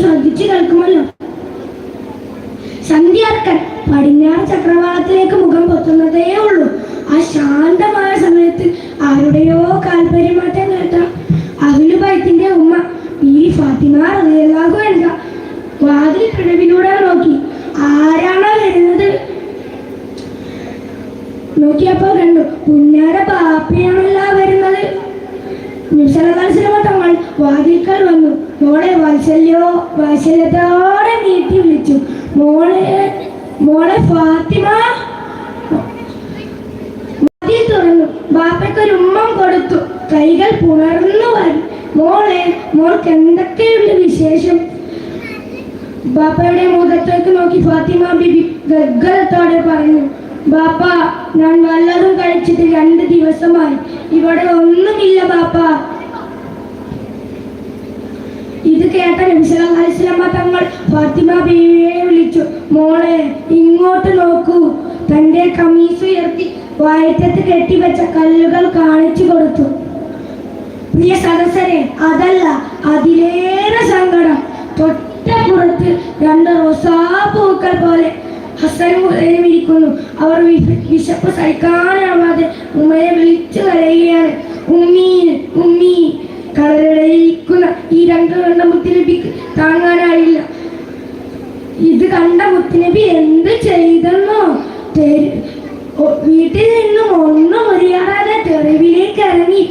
ശ്രദ്ധിച്ചു കേൾക്കുമല്ലോ. സന്ധ്യാർക്കൻ പടിഞ്ഞാറ് ചക്രവാളത്തിലേക്ക് മുഖം പൊത്തുന്നതേ ഉള്ളൂ. ആ ശാന്തമായ സമയത്ത് ആരുടെയോ കാൽപര്യമാറ്റം കേട്ടാം. അഖിലു ബൈത്തിന്റെ ഉമ്മ ഈ ഫാത്തിമ റളിയല്ലാഹു അൻഹ വാതിൽ പിഴവിലൂടെ നോക്കി. ആരാണോ വരുന്നത്? നോക്കിയപ്പോ കണ്ടു പുന്നാര പാപ്പയാണല്ലോ വരുന്നത്. തങ്ങൾ വാതിൽക്കൽ മോളെ വാത്സല്യോ വാത്സല്യത്തോടെ നീട്ടി വിളിച്ചു. മോളെ മോളെ ഫാത്തിമ. വാതിൽ തുറന്നു. ബാപ്പയ്ക്കൊരു ഉമ്മം കൊടുത്തു. കൈകൾ പുണർന്നു വരും മോളെ മോൾക്ക് എന്തൊക്കെയുണ്ട് വിശേഷം? ബാപ്പയുടെ മുഖത്തേക്ക് നോക്കി ഫാത്തിമ ബിബി ഗദ്ഗതത്തോടെ പറഞ്ഞു ബാപ്പ ഞാൻ വല്ലതും കഴിച്ചിട്ട് രണ്ട് ദിവസമായി. ഇവിടെ ഒന്നുമില്ല ബാപ്പ. കേട്ട നബിസലമ തങ്ങൾ ഫാത്തിമ ബീവിയെ വിളിച്ചു. മോളെ ഇങ്ങോട്ട് നോക്കൂ. തന്റെ കമീസ് ഉയർത്തി വയറ്റത്ത് കെട്ടിവെച്ച കല്ലുകൾ കാണിച്ചു കൊടുത്തു. പ്രിയ സദസ്സരെ അതല്ല അതിലേറെ സങ്കടം. തൊട്ടപ്പുറത്ത് രണ്ട് റോസാപ്പൂക്കൾ പോലെ ഹസനും ഇരിക്കുന്നു അവർ വിശപ്പ് സഹിക്കാനാവാതെ ഉമ്മയെ വിളിച്ചു കരയുകയാണ്. ഉമ്മീൻ ഉമ്മി കളരടയിക്കുന്ന ഈ രണ്ട് കണ്ട മുത്തുനബിക്ക് താങ്ങാനായില്ല. ഇത് കണ്ട മുത്തുനബി എന്ത് ചെയ്തെന്നോ തെരു- ഒ- വീട്ടിൽ നിന്നും ഒന്നും അറിയാതെ തെരുവിലേക്ക് ഇറങ്ങി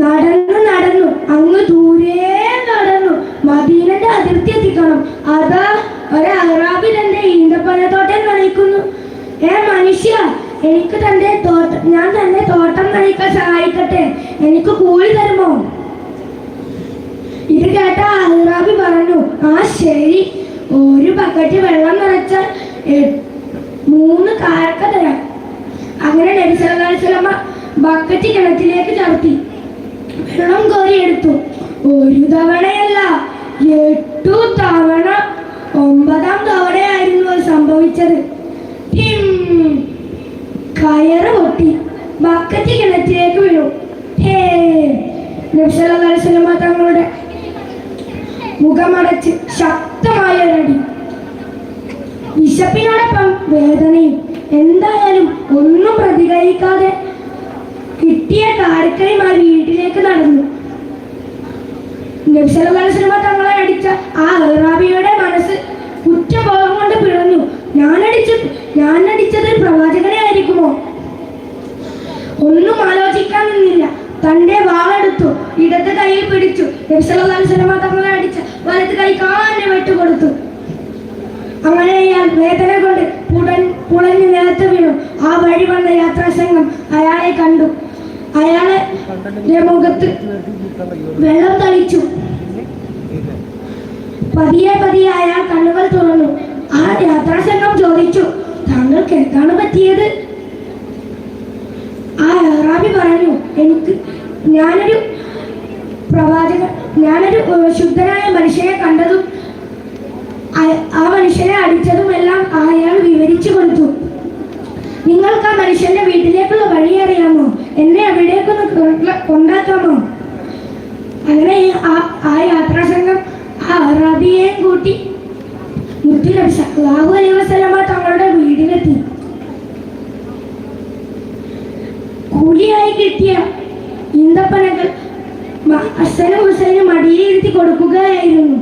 നടന്നു നടന്നു അങ്ങ് ദൂരെ നടന്നു മദീനന്റെ അതിർത്തി എത്തിക്കണം അതാ ഒരു അറാബി തന്റെ ഈന്തപ്പഴത്തോട്ടം നനയ്ക്കുന്നു ഏ മനുഷ്യ എനിക്ക് തന്റെ തോട്ടം ഞാൻ തന്റെ തോട്ടം നനയ്ക്കാൻ സഹായിക്കട്ടെ എനിക്ക് കൂലി തരുമോ ഇത് കേട്ട അറാബി പറഞ്ഞു ആ ശരി. ഒരു ബക്കറ്റ് വെള്ളം നിറച്ചാൽ മൂന്ന് കാരക്ക തരാം. അങ്ങനെ നബിസലമ്മ ബക്കറ്റ് കിണറ്റിലേക്ക് ചവിട്ടി. വെള്ളം കോരിയെടുത്തു ഒരു തവണയല്ല എട്ടു തവണ ഒമ്പതാം തവണയായിരുന്നു അത് സംഭവിച്ചത്. കയറ് പൊട്ടി. ബക്കറ്റ് കിണറ്റിലേക്ക് വീണു. ഹേ നബ്സലമ തങ്ങളുടെ മുഖമടച്ച് ശക്തമായ ഒരടി വിശപ്പിനോടൊപ്പം വേദനയും എന്തായാലും ഒന്നും പ്രതികരിക്കാതെ കിട്ടിയ കാരക്കയുമായി വീട്ടിലേക്ക് നടന്നു. തങ്ങളെ അടിച്ച ആ അൽറാബിയുടെ മനസ്സ് കുറ്റബോധം കൊണ്ട് പിഴഞ്ഞു ഞാനടിച്ചു ഞാനടിച്ചത് പ്രവാചകനെ ആയിരിക്കുമോ? ഒന്നും ആലോചിക്കാൻ നിന്നില്ല. തന്റെ വാളെടുത്തു ഇടത് കൈയിൽ പിടിച്ചു. തങ്ങളെ അടിച്ച വലത്ത് കൈ കാലിന് വെട്ടുകൊടുത്തു അങ്ങനെ അയാൾ വേദന കൊണ്ട് പുടൻ പുളഞ്ഞു നിലത്ത് വീണു. ആ വഴി വന്ന യാത്രാസംഘം അയാളെ കണ്ടു. അയാളെ മുഖത്ത് വെള്ളം തളിച്ചു. പതിയെ പതിയെ അയാൾ കണ്ണുകൾ തുറന്നു. ആ യാത്രാസംഘം ചോദിച്ചു താങ്കൾക്ക് എന്താണ് പറ്റിയത്? ആ അറാബി പറഞ്ഞു എനിക്ക് ഞാനൊരു പ്രവാചകൻ ഞാനൊരു ശുദ്ധനായ മനുഷ്യനെ കണ്ടതും ആ മനുഷ്യനെ അടിച്ചതും എല്ലാം അയാൾ വിവരിച്ചു കൊടുത്തു. നിങ്ങൾക്ക് ആ മനുഷ്യന്റെ വീട്ടിലേക്കുള്ള വഴി അറിയാമോ? എന്നെ അവിടേക്കൊന്ന് കൊണ്ട- കൊണ്ടാക്കാമോ? അങ്ങനെ ആ യാത്രാ സംഘം ആ അറാബിയെ കൂട്ടി മുത്തുനബി തങ്ങളുടെ വീടിലെത്തി. കൂലിയായി കിട്ടിയ ഹസ്സനും ഹുസൈനും മടിയിലിരുത്തി കൊടുക്കുകയായിരുന്നു.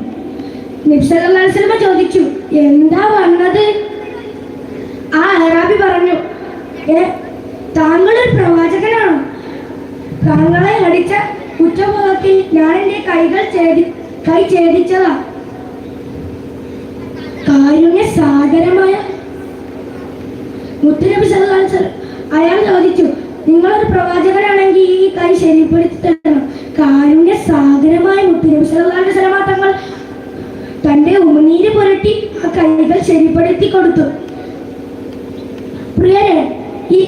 നിബ്സലമ ചോദിച്ചു എന്താ വന്നത്? ആ അറാബി പറഞ്ഞു ഏ താങ്കൾ ഒരു പ്രവാചകനാണ്? താങ്കളെ അടിച്ച കുറ്റബോധത്തിൽ ഞാൻ എന്റെ കൈകൾ കൈ ഛേദിച്ചതാ. കാരുണ്യ സാഗരമായ മുത്തുനബി വസല്ലം അയാൾ ചോദിച്ചു നിങ്ങളൊരു പ്രവാചകനാണെങ്കിൽ ഈ കൈ ശരിപ്പെടുത്തി കാരുണ്യ സാഗരമായ മുത്തുനബി സല്ലല്ലാഹു അലൈഹി വസല്ലം തങ്ങൾ തന്റെ ഉമിനീര് പുരട്ടി ആ കൈകൾ ശരിപ്പെടുത്തി കൊടുത്തു. പ്രിയരെ ഈ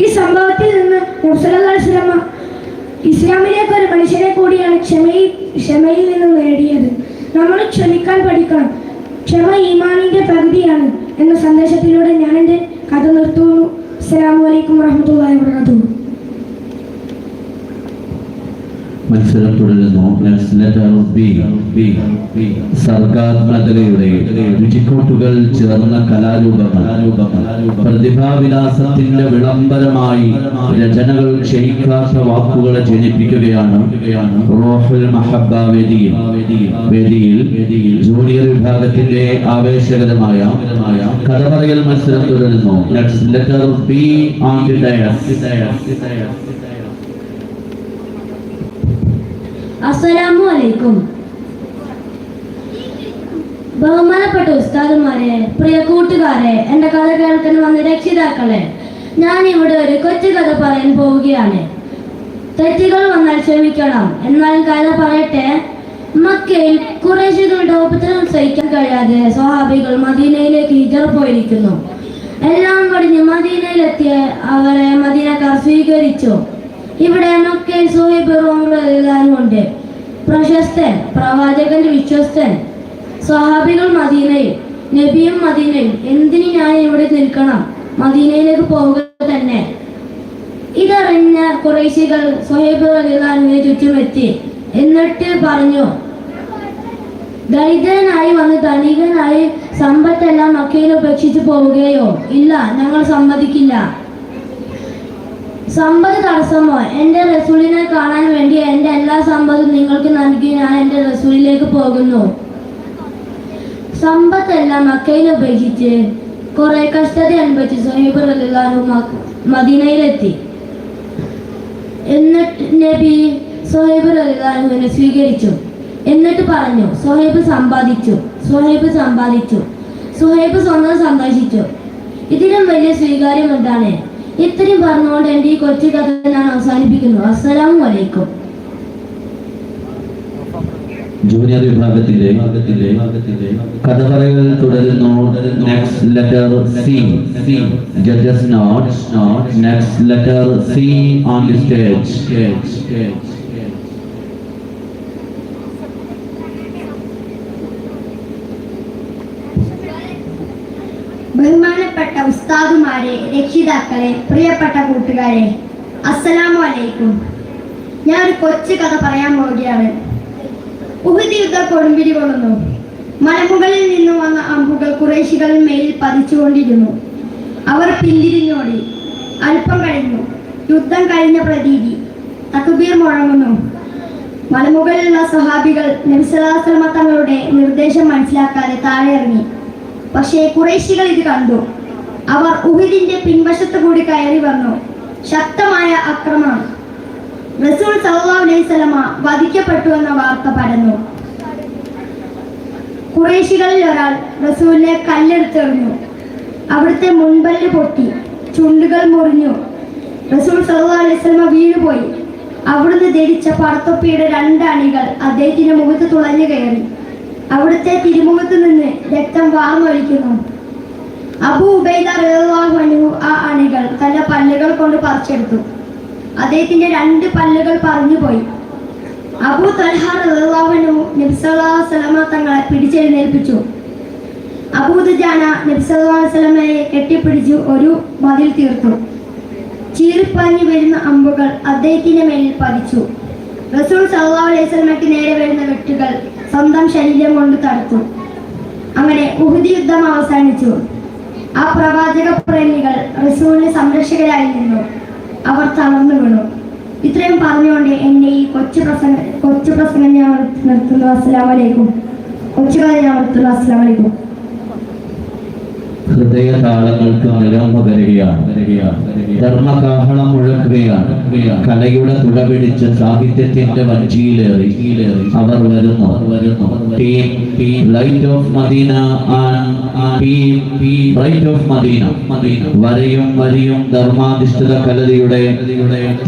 ഈ സംഭവത്തിൽ നിന്ന് മുസലമ ഇസ്ലാമിലേക്ക് ഒരു മനുഷ്യനെ കൂടിയാണ് ക്ഷമയിൽ ക്ഷമയിൽ നിന്ന് നേടിയത്. നമ്മൾ ക്ഷമിക്കാൻ പഠിക്കണം. ക്ഷമ ഈമാനിന്റെ പകുതിയാണ് എന്ന സന്ദേശത്തിലൂടെ ഞാൻ എന്റെ കഥ നിർത്തുന്നു. അസ്സലാമു അലൈക്കും വാഹമത്തല്ലാ വബറകാതുഹു. മത്സരം തുടരുന്നു സർഗാത്മകതയുടെ രുചിക്കൂട്ടുകൾ ചേർന്ന കലാരൂപങ്ങൾ. പ്രതിഭാവിലാസത്തിന്റെ വിളംബരമായി രചനകൾ ക്ഷയിക്കാത്ത വാക്കുകളെ ജനിപ്പിക്കുകയാണ് വേദിയിൽ. ജൂനിയർ വിഭാഗത്തിന്റെ ആവേശകരമായ കഥ പറയൽ മത്സരം തുടരുന്നു. ബി ഓൺ ദി ഡയസ് അസ്സലാമു അലൈക്കും ബഹുമാനപ്പെട്ട ഉസ്താദുമാരെ പ്രിയ കൂട്ടുകാരെ എന്റെ കഥ കേൾക്കാൻ വന്ന രക്ഷിതാക്കളെ ഞാൻ ഇവിടെ ഒരു കൊച്ചു കഥ പറയാൻ പോവുകയാണ്. തെറ്റുകൾ വന്നാൽ ക്ഷമിക്കണം. എന്നാൽ കഥ പറയട്ടെ. മക്കയിൽ കുറേശികളുടെ ഉപദ്രവം സഹിക്കാൻ കഴിയാതെ സ്വഹാബികൾ മദീനയിലേക്ക് ഹിജറ പോയിരിക്കുന്നു. എല്ലാം കഴിഞ്ഞ് മദീനയിലെത്തിയ അവരെ മദീനക്കാർ സ്വീകരിച്ചു. ഇവിടെ മക്കയിൽ സുഹൈബ് ഉണ്ട്. പ്രശസ്തൻ പ്രവാചകൻ വിശ്വസ്തൻ സ്വഹാബികൾ മദീനയിൽ നബിയും മദീനയിൽ. എന്തിനു ഞാൻ ഇവിടെ നിൽക്കണം? മദീനയിലേക്ക് പോവുക തന്നെ. ഇതറിഞ്ഞ കുറേശികൾ സുഹൈബ് റലിനെ ചുറ്റുമെത്തി. എന്നിട്ട് പറഞ്ഞു ദരിദ്രനായി വന്ന് ധനികനായി സമ്പത്തെല്ലാം മക്കയിൽ ഉപേക്ഷിച്ചു പോവുകയോ? ഇല്ല ഞങ്ങൾ സമ്മതിക്കില്ല. സമ്പത്ത് തടസ്സമോ? എന്റെ റസൂലിനെ കാണാൻ വേണ്ടി എന്റെ എല്ലാ സമ്പത്തും നിങ്ങൾക്ക് നൽകി ഞാൻ എന്റെ റസൂലിലേക്ക് പോകുന്നു. സമ്പത്തെല്ലാം മക്കയിൽ ഉപേക്ഷിച്ച് കുറെ കഷ്ടത അനുഭവിച്ച് സമീപ മദീനയിലെത്തി. എന്നിട്ട് നബി സുഹൈബ് റളിയല്ലാഹുവിനെ സ്വീകരിച്ചു. എന്നിട്ട് പറഞ്ഞു സുഹൈബ് സമ്പാദിച്ചു സുഹൈബ് സമ്പാദിച്ചു സുഹൈബ് സ്വന്തം സന്തോഷിച്ചു. ഇതിലും വലിയ സ്വീകാര്യം എന്താണ്? ഇത്രയും പറഞ്ഞുകൊണ്ട് എന്റെ ഈ കൊച്ചു കഥ ഞാൻ അവസാനിപ്പിക്കുന്നു. അസ്സലാമു വലൈക്കും ജൂനിയർ വിഭാഗത്തിന്റെ കഥ പറയൽ തുടരുന്നു. Next letter C C judges note next letter C on the stage ബഹുമാനപ്പെട്ട ഉസ്താദുമാരെ രക്ഷിതാക്കളെ പ്രിയപ്പെട്ട കൂട്ടുകാരെ അസ്സലാമു അലൈക്കും ഞാൻ ഒരു കൊച്ചു കഥ പറയാൻ പോവുകയാണ്. ഉഹുദ് യുദ്ധ കൊടുമ്പിരി കൊള്ളുന്നു. മലമുകളിൽ നിന്നും വന്ന അമ്പുകൾ കുറേശികൾ മേലിൽ പതിച്ചുകൊണ്ടിരുന്നു. അവർ പിന്തിരിഞ്ഞോടി. അല്പം കഴിഞ്ഞു. യുദ്ധം കഴിഞ്ഞ പ്രതീതി. തക്ബീർ മുഴങ്ങുന്നു. മലമുകളിലുള്ള സഹാബികൾ നബിസലാസ്ലമ തങ്ങളുടെ നിർദ്ദേശം മനസ്സിലാക്കാതെ താഴെ ഇറങ്ങി പക്ഷേ കുറേശികൾ ഇത് കണ്ടു. അവർ ഉഹിദിന്റെ പിൻവശത്ത് കൂടി കയറി വന്നു. ശക്തമായ ആക്രമണം. റസൂൽ സല്ലല്ലാഹു അലൈഹി സ്വലമ വധിക്കപ്പെട്ടു എന്ന വാർത്ത പരന്നു. കുറേശികളിൽ ഒരാൾ റസൂലിനെ കല്ലെടുത്തെറിഞ്ഞു അവിടുത്തെ മുൻപല്ല് പൊട്ടി. ചുണ്ടുകൾ മുറിഞ്ഞു. റസൂൽ സല്ലല്ലാഹു അലൈഹി സ്വലമ വീണുപോയി. അവിടുന്ന് ധരിച്ച പടത്തൊപ്പിയുടെ രണ്ടണികൾ അദ്ദേഹത്തിന്റെ മുഖത്ത് തുളഞ്ഞു കയറി. അവിടുത്തെ തിരുമുഖത്ത് നിന്ന് രക്തം വാർന്നൊലിക്കുന്നു. അബു ഉബൈദ ആ അണികൾ തന്റെ പല്ലുകൾ കൊണ്ട് പറിച്ചെടുത്തു. അദ്ദേഹത്തിന്റെ രണ്ട് പല്ലുകൾ പറഞ്ഞുപോയി. അബു തൽഹ തങ്ങളെ പിടിച്ചെഴുന്നേൽപ്പിച്ചു. അബൂദ്ജാനെ കെട്ടിപ്പിടിച്ചു ഒരു മതിൽ തീർത്തു. ചീറിപ്പാഞ്ഞു വരുന്ന അമ്പുകൾ അദ്ദേഹത്തിന്റെ മേലിൽ പതിച്ചു. റസൂൾ വസല്ലമയ്ക്ക് നേരെ വരുന്ന വെട്ടുകൾ സ്വന്തം ശരീരം കൊണ്ട് തടുത്തു. അങ്ങനെ ഉഹുദി യുദ്ധം അവസാനിച്ചു. ആ പ്രവാചക പ്രേമികൾ റസൂലിന് സംരക്ഷകരായി നിന്നു അവർ തളർന്നു വീണു. ഇത്രയും പറഞ്ഞുകൊണ്ട് എന്റെ ഈ കൊച്ചു പ്രസംഗ കൊച്ചു പ്രസംഗം ഞാൻ നിർത്തുന്നു. അസ്സലാമലേക്കും. കൊച്ചു കാര്യം ഞാൻ നിർത്തുന്നു. അസ്സലാമലേക്കും. ഹൃദയ താളങ്ങൾക്ക് നിറം പകരുകയാണ് ധർമ്മകാഹളം മുഴക്കുകയാണ് കലയുടെ തുടപിടിച്ച് സാഹിത്യത്തിന്റെ വഞ്ചിയിലേറി. അവർ വരുന്നു. Light of Medina light of Medina വരയും വരിയും ധർമാധിഷ്ഠിത കലതയുടെ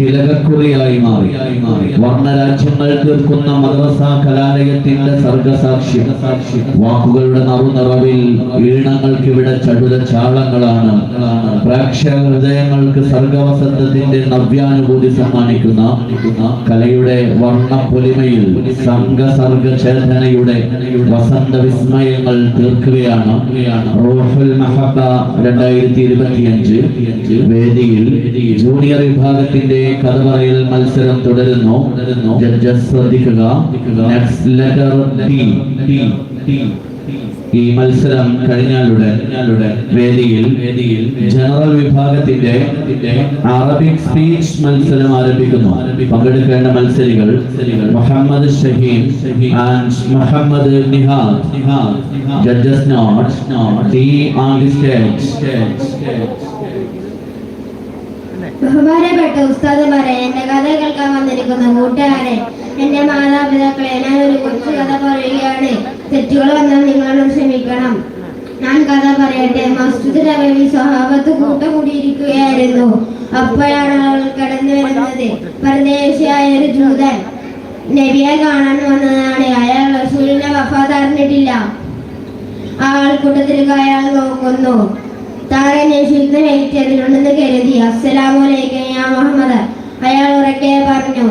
തിലകക്കുറിയായി മാറി. വർണരാജ്യങ്ങൾ തീർക്കുന്ന മദ്രസ കലാലയത്തിന്റെ സർഗസാക്ഷ്യം. വാക്കുകളുടെ നറുനിറവിൽ ഈണങ്ങൾക്ക് ഇവിടെ ചടുല ചാളങ്ങളാണ്. പ്രേക്ഷക ഹൃദയങ്ങൾ ഹൃദയങ്ങൾക്ക് സർഗവസന്തത്തിന്റെ നവ്യാനുഭൂതി സമ്മാനിക്കുന്ന കലയുടെ വർണ പൊലിമയിൽ സംഘസർഗ ചേതനയുടെ വസന്ത വിസ്മയങ്ങൾ തീർക്കുകയാണ്. റൂഹുൽ മഹബ രണ്ടായിരത്തി ഇരുപത്തിയഞ്ച് വേദിയിൽ ജൂനിയർ വിഭാഗത്തിന്റെ കഥ പറയൽ മത്സരം തുടരുന്നു. ജഡ്ജസ് ശ്രദ്ധിക്കുക. നെക്സ്റ്റ് ലെറ്റർ ടി ഈ മത്സരം കഴിഞ്ഞാലുടൻ വേദിയിൽ വേദിയിൽ ജനറൽ വിഭാഗത്തിന്റെ അറബിക് സ്പീച്ച് മത്സരം ആരംഭിക്കുന്നു. പങ്കെടുക്കേണ്ട മത്സരികൾ Muhammad Shaheem and Muhammad Nihad. Judges note the stage ബഹുമാനപ്പെട്ട ഉസ്താദുമാരെ എന്റെ കഥ കേൾക്കാൻ വന്നിരിക്കുന്ന കൂട്ടുകാരെ എന്റെ മാതാപിതാക്കളെ ഞാൻ ഒരു കൊച്ചു കഥ പറയുകയാണ്. തെറ്റുകൾ വന്നാൽ നിങ്ങളോട് ക്ഷമിക്കണം. ഞാൻ കഥ പറയട്ടെ. മസ്ജിദ് നബവി സ്വഹാബത്ത് കൂട്ടുകൂടിയിരിക്കുകയായിരുന്നു. അപ്പോഴാണ് അവൾ കടന്നു വരുന്നത്. പരദേശിയായ ഒരു ജൂതൻ നബിയെ കാണാൻ വന്നതാണ്. അയാൾ റസൂലിനെ വഫാത്ത് അറിഞ്ഞിട്ടില്ല. ആ ആൾക്കൂട്ടത്തിലേക്ക് അയാൾ നോക്കുന്നു. താൻ അന്വേഷിക്കുന്ന വ്യക്തി അതിലുണ്ടെന്ന് കരുതി. അസ്സലാമലൈക്കും യാ മുഹമ്മദ്. അയാൾ ഉറക്കെ പറഞ്ഞു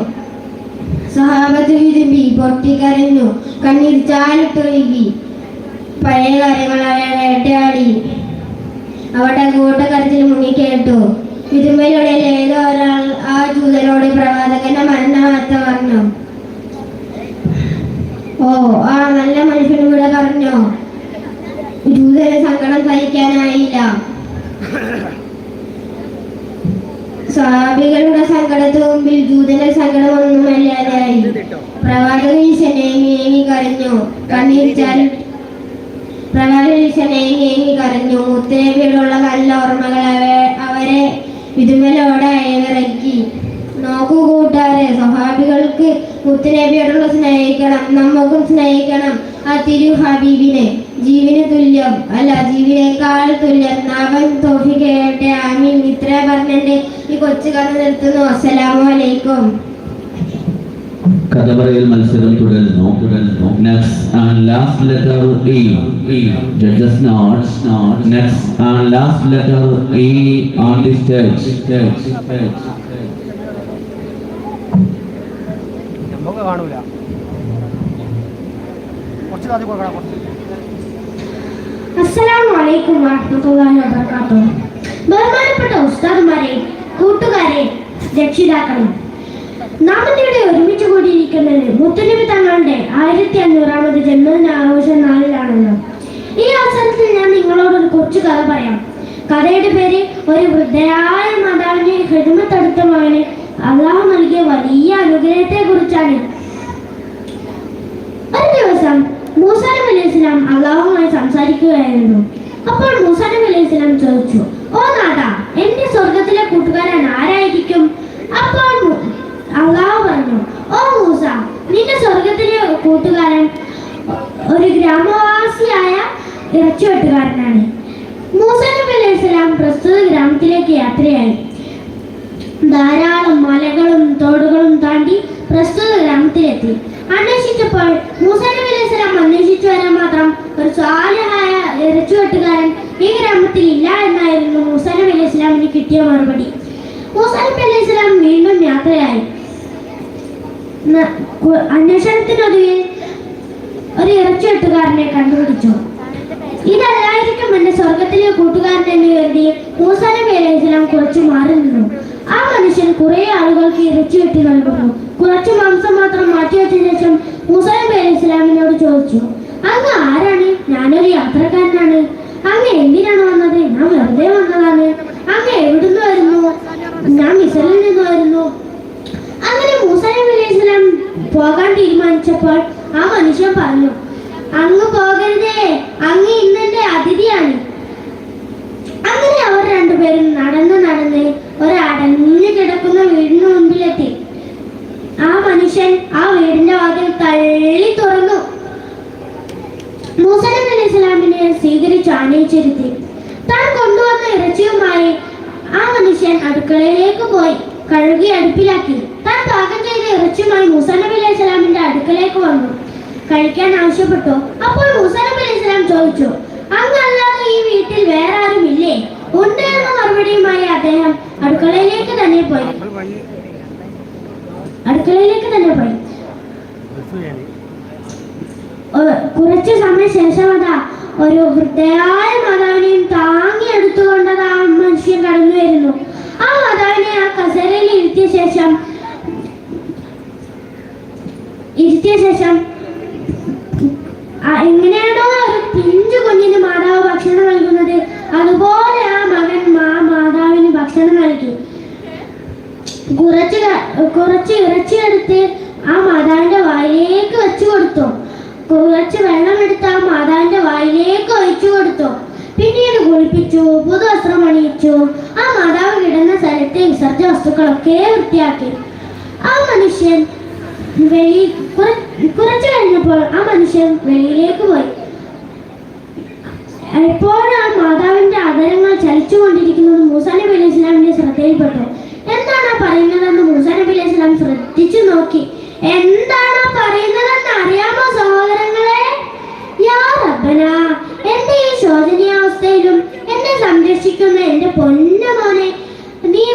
സഹാബത്ത് വിരുമ്പി പൊട്ടിക്കരഞ്ഞു കണ്ണീർ ചാലിട്ടൊഴുകി പഴയ കാര്യങ്ങൾ അയാൾ വേട്ടയാടി. അവിടെ കൂട്ടക്കരത്തിൽ മുങ്ങി കേട്ടു വിരുമ്പയിലൂടെ ഏതോ ഒരാൾ ആ ചൂതനോട് പ്രവാചകന്റെ മരണവാർത്ത പറഞ്ഞു. ഓ ആ നല്ല മനുഷ്യനും കൂടെ പറഞ്ഞു. ചൂതന സങ്കടം സഹിക്കാനായില്ല. സ്വാഭികളുടെ സങ്കടത്തിന് മുമ്പിൽ ജൂതന്റെ സങ്കടം ഒന്നുമല്ലാതെയായി പ്രവാചക ഈശനേങ്ങി കരഞ്ഞു. കണ്ണീർ പ്രവാചക പ്രവാചക ഏങ്ങി കരഞ്ഞു. മുത്തേവിയോടുള്ള നല്ല ഓർമ്മകൾ അവ- അവരെ വിതുമലോടെ അയവിറക്കി നോക്കൂ കൂട്ടാരെ സ്വഹാബികൾക്ക് മുത്തുനബിയോടുള്ള സ്നേഹിക്കണം നമുക്കും സ്നേഹിക്കണം ആ തിരു ഹബീബിനെ ജീവന് തുല്യം അല്ല ജീവിനേക്കാൾ തുല്യം. നാവൻ തോഫി കേട്ടെ. ആമീൻ. ഇത്ര പറഞ്ഞെന്റെ ഈ കൊച്ചു കഥ നിർത്തുന്നു. അസ്സലാമു അലൈക്കും. കഥ പറയൽ മത്സരം തുടരുന്നു. തുടരുന്നു. Next and last letter E judges notes next and last letter E on the stage നമുക്ക് കാണൂല. കുറച്ച് കാതി കൊടുക്കണം കുറച്ച്. അസ്സലാമു അലൈക്കും വറഹ്മത്തുള്ളാഹി വബറകാതുഹു. ബഹുമാനപ്പെട്ട ഉസ്താദുമാരെ കൂട്ടുകാരെ രക്ഷിതാക്കളെ നാം ഇന്നിവിടെ ഒരുമിച്ച് കൂടിയിരിക്കുന്നത് മുത്തുനബി തങ്ങളുടെ ആയിരത്തി അഞ്ഞൂറാമത് ജന്മദിന ആഘോഷ നാളിലാണല്ലോ. ഈ അവസരത്തിൽ ഞാൻ നിങ്ങളോട് ഒരു കൊച്ചു കഥ പറയാം. കഥയുടെ പേര് ഒരു വൃദ്ധയായ മാതാവിനെ ഹൃദമത്തടുത്ത മകന് അള്ളാഹു നൽകിയ വലിയ അനുഗ്രഹത്തെ കുറിച്ചാണ് ഒരു ദിവസം മൂസാ നബി അലൈഹി അള്ളാഹുമായി സംസാരിക്കുകയായിരുന്നു. അപ്പോൾ മൂസാ നബി ചോദിച്ചു ഓ നാഥ എന്റെ സ്വർഗത്തിലെ കൂട്ടുകാരൻ ആരായിരിക്കും? അപ്പോൾ അള്ളാഹു പറഞ്ഞു ഓ മൂസ നിന്റെ സ്വർഗത്തിലെ കൂട്ടുകാരൻ ഒരു ഗ്രാമവാസിയായ ഇറച്ചുവെട്ടുകാരനാണ്. മൂസ നബി പ്രസ്തുത ഗ്രാമത്തിലേക്ക് യാത്രയായി. ധാരാളം മലകളും തോടുകളും താണ്ടി പ്രസ്തുത ഗ്രാമത്തിലെത്തി. അന്വേഷിച്ചപ്പോൾ മൂസ നബി അലൈഹി സ്വലാം അന്വേഷിച്ചു വരാൻ മാത്രം ഒരു സ്വാലഹായ ഇറച്ചുവെട്ടുകാരൻ ഈ ഗ്രാമത്തിൽ ഇല്ല എന്നായിരുന്നു മൂസാനബി അലി അലൈഹി സ്വലാമിന് കിട്ടിയ മറുപടി. മൂസാനബി അലി സ്വലാം വീണ്ടും യാത്രയായി അന്വേഷണത്തിനൊടുവിൽ ഒരു ഇറച്ചുവെട്ടുകാരനെ കണ്ടുപിടിച്ചു. ഇതല്ലായിരിക്കും എന്റെ സ്വർഗത്തിലെ കൂട്ടുകാരൻ എന്ന് കരുതി മൂസാനബി അലി സ്വലാം കുറച്ച് മാറി നിന്നു ആ മനുഷ്യൻ കുറെ ആളുകൾക്ക് ഇറച്ചി വെട്ടി നൽകുന്നു. കുറച്ച് മാംസം മാത്രം മാറ്റിവെച്ച ശേഷം മുസൈം അലി ഇസ്ലാമിനോട് ചോദിച്ചു അങ്ങ് ആരാണ്? ഞാനൊരു യാത്രക്കാരനാണ്. അങ്ങ് എന്തിനാണ് വന്നത്? ഞാൻ വെറുതെ വന്നതാണ്. അങ്ങ് എവിടുന്ന് വരുന്നു? ഞാൻ മിസലിൽ നിന്ന് വരുന്നു. അങ്ങനെ മുസൈം അലി ഇസ്ലാം പോകാൻ തീരുമാനിച്ചപ്പോൾ ആ മനുഷ്യൻ പറഞ്ഞു അങ്ങ് പോകരുതേ. അങ്ങ് ഇന്നെന്റെ അതിഥിയാണ്. അങ്ങനെ അവർ രണ്ടുപേരും നടന്ന് നടന്ന് ഒരു തള്ളി തുറന്നു. മൂസ നബി അലൈഹി സ്വലാമിനെ സ്വീകരിച്ച് ആനയിച്ചിരുത്തി. താൻ കൊണ്ടുവന്ന ഇറച്ചിയുമായി ആ മനുഷ്യൻ അടുക്കളയിലേക്ക് പോയി കഴുകി അടുപ്പിലാക്കി. താൻ പാകം ചെയ്ത ഇറച്ചിയുമായി മൂസ നബി അലൈഹി സ്വലാമിന്റെ അടുക്കലേക്ക് വന്നു. കഴിക്കാൻ ആവശ്യപ്പെട്ടു? അപ്പോൾ മൂസ നബി അലൈഹി സ്വലാം ചോദിച്ചു അങ്ങല്ലാതെ ഈ വീട്ടിൽ വേറെ ആരും ഇല്ലേ ഉണ്ട് എന്ന മറുപടിയുമായി അദ്ദേഹം അടുക്കളയിലേക്ക് തന്നെ പോയി. അടുക്കളയിലേക്ക് തന്നെ കുറച്ചു സമയ ശേഷം അതാ ഒരു വൃദ്ധയായ മാതാവിനെയും താങ്ങി എടുത്തുകൊണ്ടത് ആ മനുഷ്യൻ കടന്നു വരുന്നു. ആ മാതാവിനെ ആ കസേരയിൽ ഇരുത്തിയ ശേഷം ഇരുത്തിയ ശേഷം എങ്ങനെയാണോ ഒരു പിഞ്ചു കുഞ്ഞിന് മാതാവ് ഭക്ഷണം നൽകുന്നത്. അതുപോലെ ആ മകൻ മാ മാതാവിന് ഭക്ഷണം നൽകി. കുറച്ച് കുറച്ച് ഇറച്ചി എടുത്ത് ആ മാതാവിന്റെ വായിലേക്ക് വെച്ചു കൊടുത്തു. കുറച്ച് വെള്ളം എടുത്ത് ആ മാതാവിന്റെ വായിലേക്ക് ഒഴിച്ചു കൊടുത്തു. പിന്നീട് കുളിപ്പിച്ചു പുതുവസ്ത്രം അണിയിച്ചു. ആ മാതാവ് കിടന്ന സ്ഥലത്തെ വിസർജ വസ്തുക്കളൊക്കെ വൃത്തിയാക്കി. ആ മനുഷ്യൻ വെളി കുറച്ചു കുറച്ച് കഴിഞ്ഞപ്പോൾ ആ മനുഷ്യൻ വെളിയിലേക്ക് പോയി. എപ്പോഴും ആ മാതാവിന്റെ ആദരങ്ങൾ ചലിച്ചുകൊണ്ടിരിക്കുന്നത് മൂസ നബി അലൈഹി ഇസ്ലാമിന്റെ ശ്രദ്ധയിൽപ്പെട്ടു. എന്താണ് ആ പറയുന്നതെന്ന് മൂസ നബി അലൈഹി ഇസ്ലാം ശ്രദ്ധിച്ചു നോക്കി. എന്താണ് പറയുന്നതെന്ന് അറിയാമോ സഹോദരങ്ങളെ? യാ റബ്ബന എന്റെ ഈ ശോചനീയാവസ്ഥയിലും എന്നെ സംരക്ഷിക്കുന്ന എന്റെ പൊന്നമോനെ നീ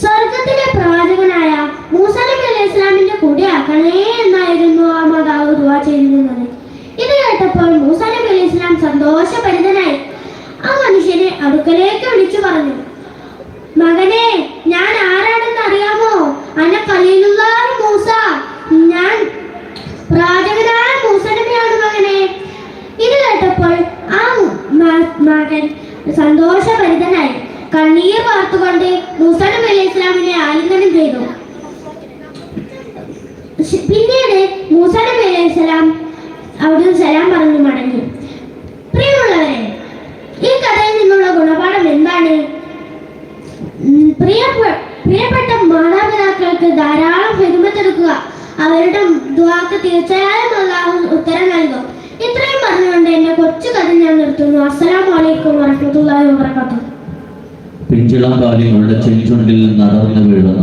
സ്വർഗത്തിലെ പ്രവാചകനായ മൂസ നബി അലൈഹി ഇസ്ലാമിന്റെ കൂടെയാക്കണേ എന്നായിരുന്നു ആ മാതാവ് ദുവാ ചെയ്തിരുന്നത്. ഇത് കേട്ടപ്പോൾ മൂസ നബി അലൈഹി ഇസ്ലാം സന്തോഷഭരിതനായി ആ മനുഷ്യനെ അടുക്കലേക്ക് വിളിച്ചു പറഞ്ഞു. മകനെ ഞാൻ ആരാണെന്ന് അറിയാമോ? അന ഖലീലുല്ലാഹി മൂസ ഞാൻ പ്രവാചകനായ മൂസ നബിയാണ് മകനെ ഇത് കേട്ടപ്പോൾ ആ മ- മകൻ സന്തോഷഭരിതനായി കണ്ണീർ വാർത്തുകൊണ്ട് മൂസ അലി ഇസ്ലാമിനെ ആലിംഗനം ചെയ്തു. പിന്നീട് മൂസ അലി ഇസ്ലാം അവിടെ അവിടുന്ന് സലാം പറഞ്ഞു മടങ്ങി. പ്രിയമുള്ളവരെ ഈ കഥയിൽ നിന്നുള്ള ഗുണപാഠം എന്താണ്? പ്രിയപ്പെട്ട മാതാപിതാക്കൾക്ക് ധാരാളം പെരുമത്തെടുക്കുക അവരുടെ ദ്വാക്ക് തീർച്ചയായും ഉത്തരം നൽകും. ഇത്രയും പറഞ്ഞുകൊണ്ട് എന്റെ കൊച്ചു കഥ ഞാൻ നിർത്തുന്നു. അസ്സലാമു അലൈക്കും വറഹ്മത്തുള്ളാഹി വബറകാതുഹു. പിഞ്ചിളം കാലികളുടെ ചെഞ്ചുണ്ടിൽ നടന്നു വീഴുന്ന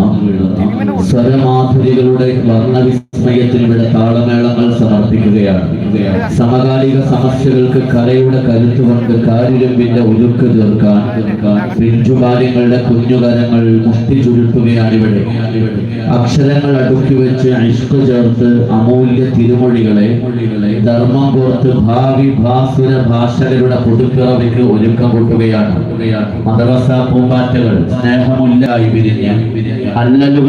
സ്വരമാധുരികളുടെ സ്വരമാധുരികളുടെ വർണവിസ്മയത്തിന് ഇവിടെ താളമേളങ്ങൾ സമർപ്പിക്കുകയാണ്. സമകാലിക സമസ്യകൾക്ക് കലയുടെ കരുത്തുകൊണ്ട് കാരിരമ്പിന്റെ ഒതുക്ക് തീർക്കാൻ പിഞ്ചുകാര്യങ്ങളുടെ കുഞ്ഞുകരങ്ങൾ മുഷ്ടി ചുരുട്ടുകയാണ് ഇവിടെ. അക്ഷരങ്ങൾ അടുക്കി വെച്ച് അഷ്ക ചേർത്ത് അമൂല്യ തിരുമൊഴികളെ ധർമ്മം കോർത്ത് ഭാവി ഭാസുര ഭാഷകരുടെ പുതുപ്പിറവിക്ക് ഒരുക്കം കൂട്ടുകയാണ്. മദ്രസ പൂമ്പാറ്റകൾ സ്നേഹമുല്ലായി വിരിഞ്ഞ